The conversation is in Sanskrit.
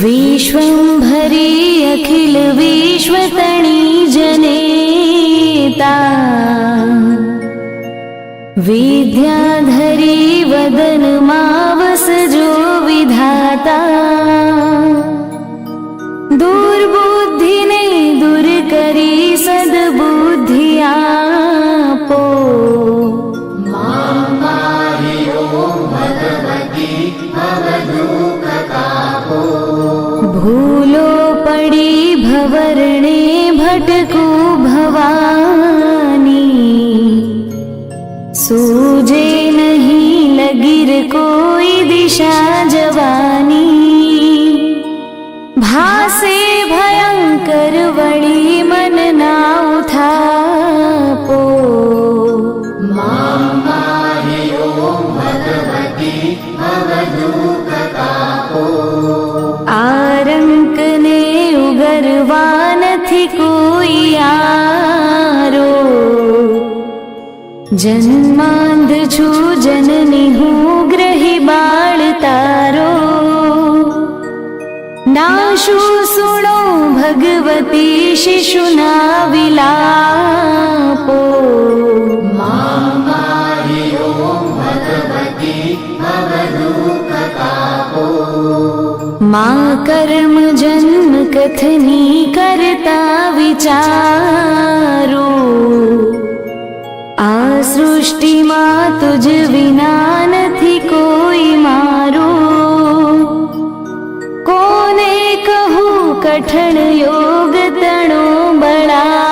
विश्वम्भरी अखिल विश्वतणी जनेता। विद्याधरी वदन मावसजो विधाता भटको भवानी। सूजे नहीं लगिर कोई दिशा जवानी। भासे भयंकर वड़ी रो जन्म छु ग्रही बाल तारो। नाशु सुनो भगवती शिशुना विलापो मा कर्म जन्म कथनी કરતા વિચારો. આ સૃષ્ટિમાં તુજ વિના નથી કોઈ મારો. કોને કહું કઠણ યોગ તણો બળા